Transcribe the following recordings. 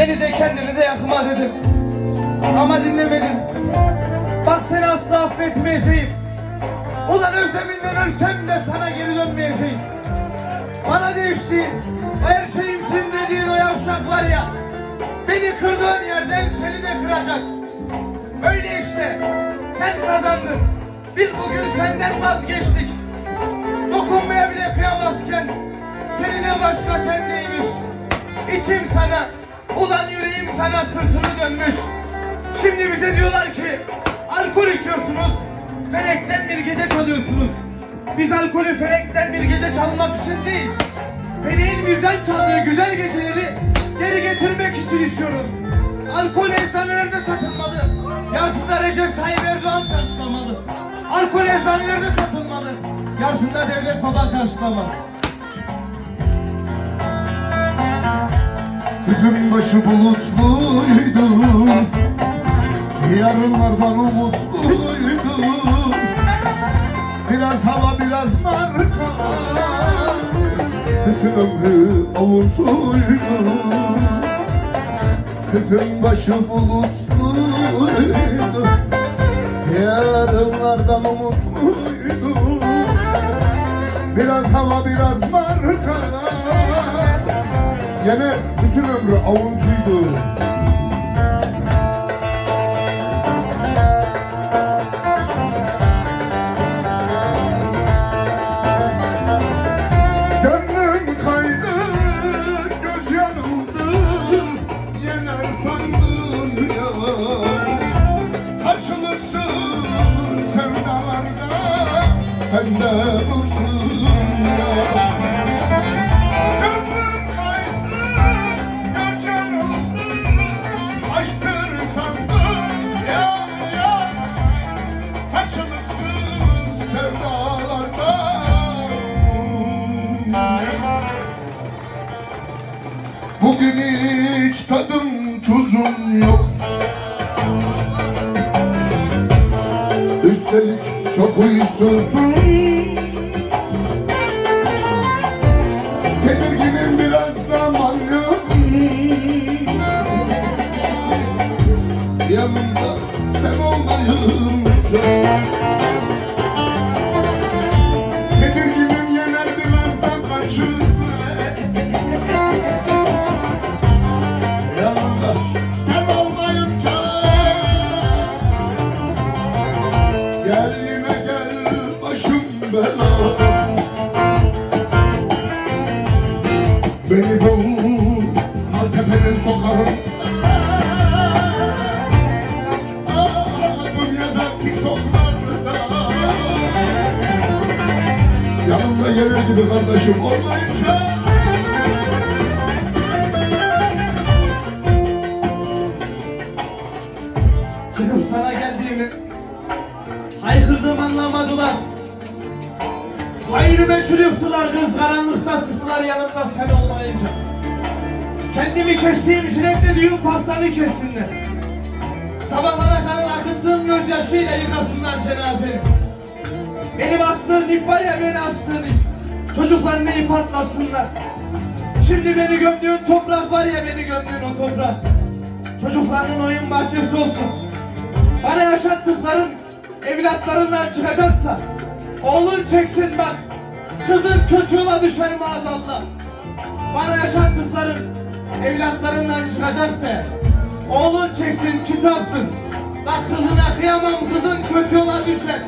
Beni de kendini de yakma dedim. Ama dinlemedin. Bak seni asla affetmeyeceğim. Ulan özleminden ölsem de sana geri dönmeyeceğim. Bana değişti. Her şeyimsin dediğin o yavşak var ya. Beni kırdığın yerden seni de kıracak. Öyle işte. Sen kazandın. Biz bugün senden vazgeçtik. Dokunmaya bile kıyamazken tenine başka ten neymiş? İçim sana, ulan yüreğim sana sırtını dönmüş. Şimdi bize diyorlar ki alkol içiyorsunuz, felekten bir gece çalıyorsunuz. Biz alkolü felekten bir gece çalmak için değil, feleğin bizden çaldığı güzel geceleri geri getirmek için içiyoruz. Alkol eczanelerde satılmalı. Yarısında Recep Tayyip Erdoğan karşılamalı. Alkol eczanelerde satılmalı. Yarısında devlet baba karşılamalı. Kızın başı bulutluydu Yarınlardan umutluydu Biraz hava biraz marka. Bütün ömrü avuntuydu Kızın başı bulutluydu Yarınlardan umutluydu Biraz hava biraz marka Gene bütün ömrü avuntuydu. Karşılıksız sevdalarda ben Bugün hiç tadım tuzum yok. Üstelik çok huysuzum. Tedirginim biraz da manyağım Yanımda sen olmayınca Beni bul Maltepe'nin sokağında Adım yazar tiktoklarda. Yanımda gelir gibi kardeşim olmayınca. Çıkıp sana geldiğimi haykırdığımı anlamadılar. Hayır meçhul yıktılar kız karanlıkta sıktılar yanımda sen olmayınca. Kendimi kestiğim jiletle düğün pastanı kessinler. Sabahlara kadar akıttığım gözyaşıyla yıkasınlar cenazeni. Beni bastığın ip var ya beni astığın ip. Çocuklarını ip atlasınlar. Şimdi beni gömdüğün toprak var ya beni gömdüğün o toprak. Çocuklarının oyun bahçesi olsun. Bana yaşattıkların evlatlarından çıkacaksa oğlun çeksin bak. Kızın kötü yola düşer maazallah. Bana yaşattıkların evlatlarından çıkacaksa oğlun çeksin kitapsız. Bak kızına kıyamam kızın kötü yola düşer.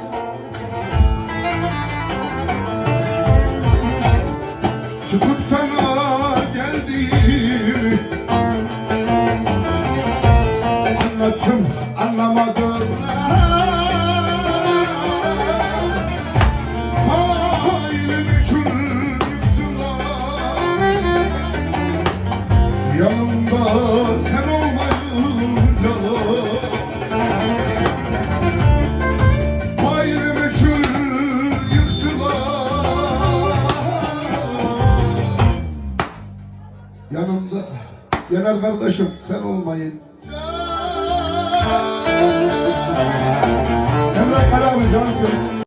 Çıkıp sana geldiğimi Anlattım anlamadın Yener kardeşim sen olmayın. Emre Karabi Cansın.